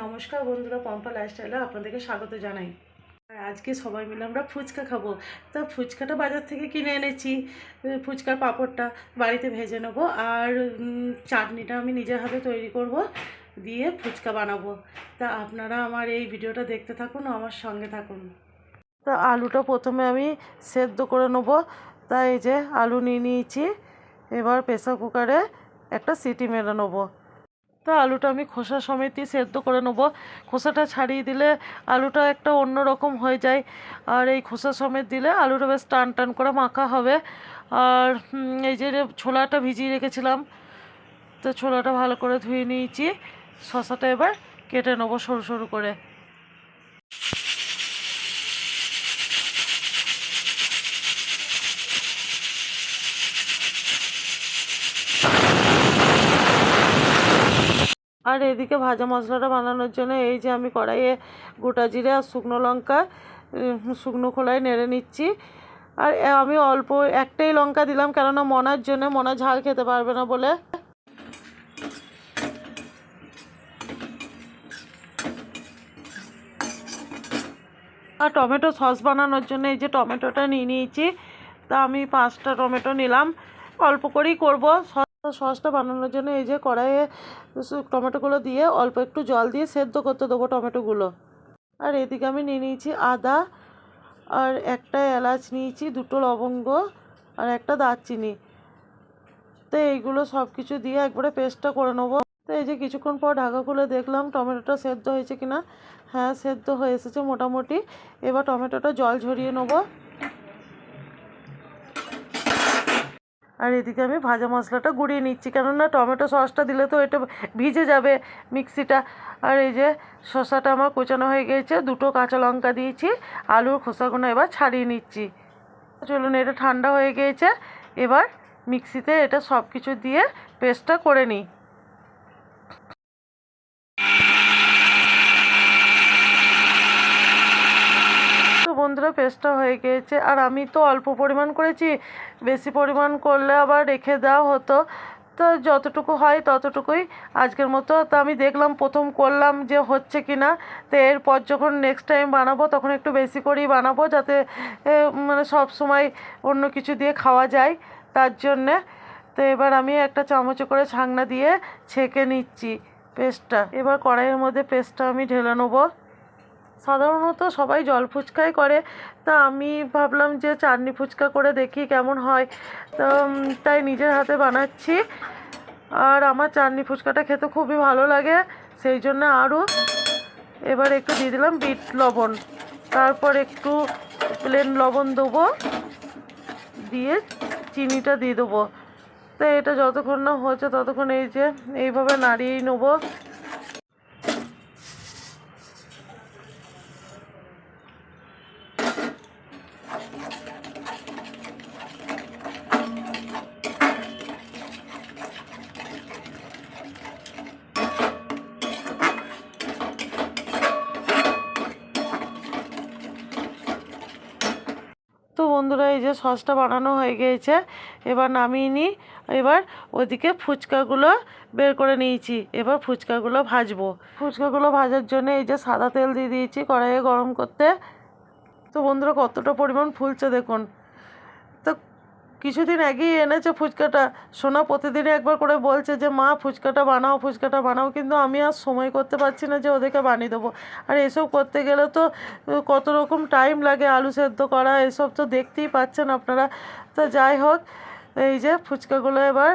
নমস্কার বন্ধুরা, পম্পা লাইফস্টাইলে আপনাদেরকে স্বাগত জানাই। আজকে সবাই মিলে আমরা ফুচকা খাব। তা ফুচকাটা বাজার থেকে কিনে এনেছি ফুচকার পাঁপড়টা বাড়িতে ভেজে নেব আর চাটনিটা আমি নিজের হাতে তৈরি করব, দিয়ে ফুচকা বানাবো। তা আপনারা আমার এই ভিডিওটা দেখতে থাকুন, আমার সঙ্গে থাকুন। তা আলুটা প্রথমে আমি সেদ্ধ করে নেব। তাই যে আলু নিয়ে নিয়েছি, এবার প্রেসার কুকারে একটা সিটি মেরে নেব। তা আলুটা আমি খোসা সমেতই সেদ্ধ করে নেব। খোসাটা ছাড়িয়ে দিলে আলুটা একটা অন্য রকম হয়ে যায়। আর এই খোসা সমেত দিলে আলুটা বেশ টান টান করে মাখা হবে। আর এই যে ছোলাটা ভিজিয়ে রেখেছিলাম, তো ছোলাটা ভালো করে ধুয়ে নিয়েছি। শশাটা এবার কেটে নেব সরু সরু করে। আর এদিকে ভাজা মশলাটা বানানোর জন্য এই যে আমি কড়াইয়ে গোটা জিরে আর শুকনো লঙ্কা শুকনো খোলায় নেড়ে নিচ্ছি। আর আমি অল্প একটাই লঙ্কা দিলাম, কেননা মনার জন্য মনা ঝাল খেতে পারবে না বলে। আর টমেটো সস বানানোর জন্য এই যে টমেটোটা নিয়ে নিয়েছি, তা আমি পাঁচটা টমেটো নিলাম। অল্প করেই করব, সস সসটা বানানোর জন্য এই যে কড়াইয়ে টমেটোগুলো দিয়ে অল্প একটু জল দিয়ে সেদ্ধ করতে দেবো টমেটোগুলো। আর এদিকে আমি নিয়ে নিয়েছি আদা, আর একটা এলাচ নিয়েছি, দুটো লবঙ্গ, আর একটা দারচিনি। তো এইগুলো সব কিছু দিয়ে একবারে পেস্টটা করে নেব। তো এই যে কিছুক্ষণ পর ঢাকা খুলে দেখলাম টমেটোটা সেদ্ধ হয়েছে কিনা। হ্যাঁ সেদ্ধ হয়ে এসেছে মোটামুটি। এবার টমেটোটা জল ঝরিয়ে নেব। আর এদিকে আমি ভাজা মশলাটা গুঁড়িয়ে নিচ্ছি। কেননা টমেটো সসটা দিলে তো এটা ভিজে যাবে মিক্সিটা। আর এই যে শসাটা আমার কোচানো হয়ে গিয়েছে দুটো কাঁচা লঙ্কা দিয়েছি, আলুর খোসাগুলো এবার ছাড়িয়ে নিচ্ছি। চলুন, এটা ঠান্ডা হয়ে গিয়েছে এবার মিক্সিতে এটা সব কিছু দিয়ে পেস্টটা করে নিই তো বন্ধুরা পেস্টটা হয়ে গিয়েছে। আর আমি তো অল্প পরিমাণ করেছি, বেশি পরিমাণ করলে আবার রেখে দেওয়া হতো। তো যতটুকু হয় ততটুকুই আজকের মতো। তো আমি দেখলাম প্রথম করলাম যে হচ্ছে কি না তো এরপর যখন নেক্সট টাইম বানাবো তখন একটু বেশি করেই বানাবো যাতে মানে সব সময় অন্য কিছু দিয়ে খাওয়া যায়। তার জন্যে তো এবার আমি একটা চামচে করে ছাংনা দিয়ে ছেঁকে নিচ্ছি পেস্টটা। এবার কড়াইয়ের মধ্যে পেস্টটা আমি ঢেলে নেব। সাধারণত সবাই জল ফুচকাই করে। তা আমি ভাবলাম যে চাটনি ফুচকা করে দেখি কেমন হয়। তো তাই নিজের হাতে বানাচ্ছি। আর আমার চাটনি ফুচকাটা খেতে খুবই ভালো লাগে, সেই জন্য আরও এবার একটু দিয়ে দিলাম বিট লবণ। তারপর একটু প্লেন লবণ দেবো, দিয়ে চিনিটা দিয়ে দেবো। তো এটা যতক্ষণ না হচ্ছে ততক্ষণ এই যে এইভাবে নাড়িয়েই নেব। তো বন্ধুরা এই যে সসটা বানানো হয়ে গিয়েছে, এবার নামিয়ে নিই। এবার ওদিকে ফুচকাগুলো বের করে নিয়েছি, এবার ফুচকাগুলো ভাজবো। ফুচকাগুলো ভাজার জন্য এই যে সাদা তেল দিয়ে দিয়েছি কড়াইয়ে গরম করতে। তো বন্ধুরা কতটা পরিমাণ ফুলছে দেখুন। কিছুদিন আগেই এনেছে ফুচকাটা। সোনা প্রতিদিনই একবার করে বলছে যে, মা, ফুচকাটা বানাও ফুচকাটা বানাও। কিন্তু আমি আর সময় করতে পারছি না যে ওদেরকে বানিয়ে দেবো। আর এসব করতে গেলে তো কত রকম টাইম লাগে আলু সেদ্ধ করা, এসব তো দেখতেই পাচ্ছেন আপনারা। তো যাই হোক, এই যে ফুচকাগুলো এবার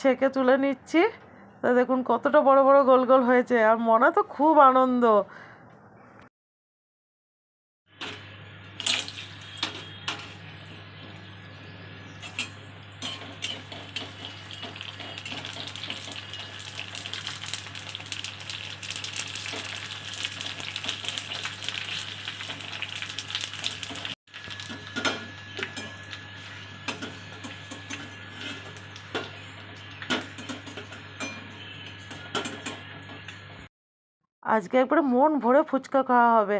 ছেঁকে তুলে নিচ্ছি। তা দেখুন কতটা বড় বড় গোল গোল হয়েছে। আর মনে তো খুব আনন্দ। আজকে একবারে মন ভরে ফুচকা খাওয়া হবে।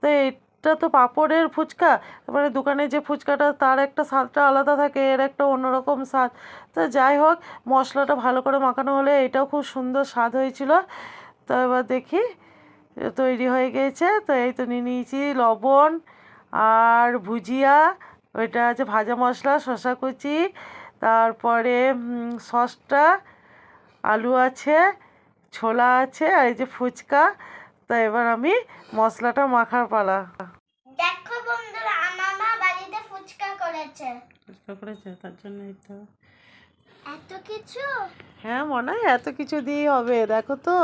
তো এটা তো পাঁপড়ের ফুচকা। তারপরে দোকানে যে ফুচকাটা, তার একটা স্বাদটা আলাদা থাকে, এর একটা অন্যরকম স্বাদ। তো যাই হোক, মশলাটা ভালো করে মাখানো হলে এটাও খুব সুন্দর স্বাদ হয়েছিল। তো এবার দেখি তৈরি হয়ে গিয়েছে তো এই তো নিয়ে নিয়েছি লবণ আর ভুজিয়া। ওইটা আছে ভাজা মশলা, শসা কুচি, তারপরে সসটা, আলু আছে ছোলা আছে আর এই যে ফুচকা। তো এবার আমি মশলাটা মাখার পালা। দেখো বন্ধুরা আমার মা বাড়িতে ফুচকা করেছে। ফুচকা করেছে? তার জন্য তো। এত কিছু? হ্যাঁ মনে হয় এত কিছু দিয়ে হবে দেখো তো।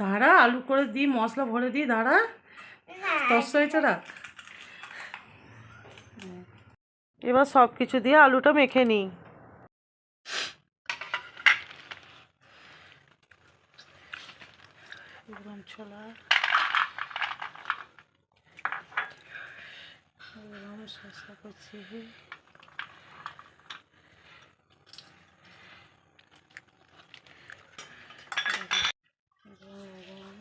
দাঁড়া আলু করে দিই মশলা ভরে দিই দাঁড়া। হ্যাঁ তস রাখ। এবার সব কিছু দিয়ে আলুটা মেখে নিই গরম ছোলা গরম শসা গরম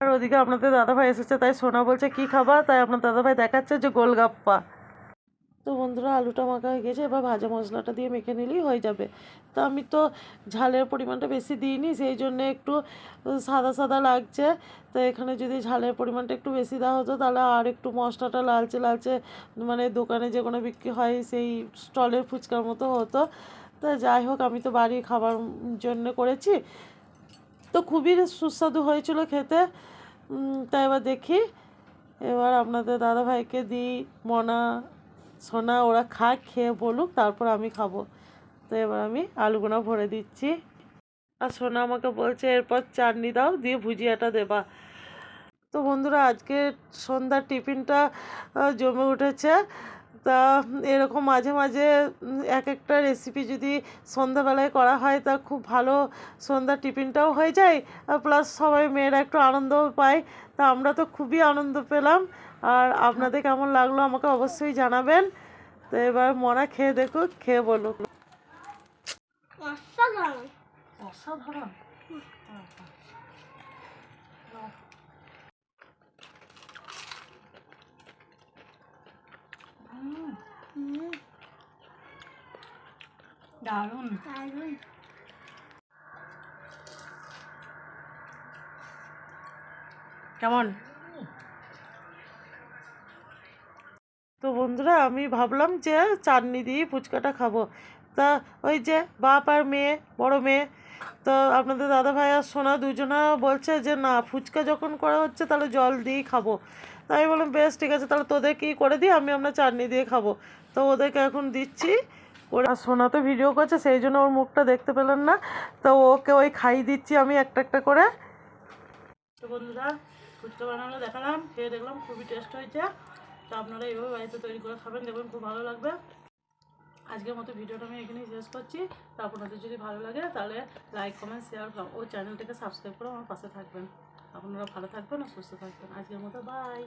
আর ওদিকে আপনাদের দাদাভাই এসেছে, তাই সোনা বলছে, কি খাবা তাই আপনার দাদাভাই দেখাচ্ছে যে গোলগাপ্পা। বন্ধুরা আলুটা মাখা হয়ে গেছে, এবার ভাজা মশলাটা দিয়ে মেখে নিলেই হয়ে যাবে। তো আমি তো ঝালের পরিমাণটা বেশি দিইনি, সেই জন্য একটু সাদা সাদা লাগছে। তো এখানে যদি ঝালের পরিমাণটা একটু বেশি দেওয়া হতো, তাহলে আর একটু মশলাটা লালচে লালচে মানে দোকানে যে কোনো বিক্রি হয়, সেই স্টলের ফুচকার মতো হতো। তো যাই হোক, আমি তো বাড়ির খাবার জন্য করেছি। তো খুবই সুস্বাদু হয়েছিল খেতে। তা এবার দেখি। এবার আপনাদের দাদাভাইকে দিই, মনা সোনা ওরা খাক, খেয়ে বলুক, তারপর আমি খাব। তো এবার আমি আলুগুলো ভরে দিচ্ছি। আর সোনা আমাকে বলছে, এরপর চাটনি দাও, দিয়ে ভুজিয়াটা দেবা। তো বন্ধুরা আজকে সন্ধ্যার টিফিনটা জমে উঠেছে। তা এরকম মাঝে মাঝে এক একটা রেসিপি যদি সন্ধ্যাবেলায় করা হয় তা খুব ভালো সন্ধ্যার টিফিনটাও হয়ে যায় আর প্লাস সবাই মেয়েরা একটু আনন্দও পায়। তা আমরা তো খুবই আনন্দ পেলাম। আর আপনাদের কেমন লাগল আমাকে অবশ্যই জানাবেন। তো এবার মনা খেয়ে দেখুক খেয়ে বলুক। অসাধারণ। অসাধারণ? দারুণ। দারুণ। কেমন? তো বন্ধুরা আমি ভাবলাম যে চাটনি দিয়ে ফুচকাটা খাব। তা ওই যে বাপ আর মেয়ে বড় মেয়ে তো আপনাদের দাদা ভাই আর সোনা দুজনা বলছে যে না ফুচকা যখন করা হচ্ছে তাহলে জল দিয়েই খাব। তাই আমি বললাম বেশ ঠিক আছে তাহলে তোদেরকেই করে দিই আমি আপনার চাটনি দিয়ে খাব। তো ওদেরকে এখন দিচ্ছি ওরা সোনা তো ভিডিও করছে, সেই জন্য ওর মুখটা দেখতে পেলেন না। তো ওকে ওই খাই দিচ্ছি আমি একটা একটা করে। বন্ধুরা, ফুচকা বানানো দেখালাম, খেয়ে দেখলাম, খুবই টেস্ট হয়েছে। তো আপনারা এইভাবে বাড়িতে তৈরি করে খাবেন, দেখবেন খুব ভালো লাগবে। আজকের মতো ভিডিওটা আমি এখানেই শেষ করছি। তো আপনাদের যদি ভালো লাগে, তাহলে লাইক কমেন্ট শেয়ার ও চ্যানেলটাকে সাবস্ক্রাইব করে আমার পাশে থাকবেন। আপনারা ভালো থাকবেন আর সুস্থ থাকবেন। আজকের মতো বাই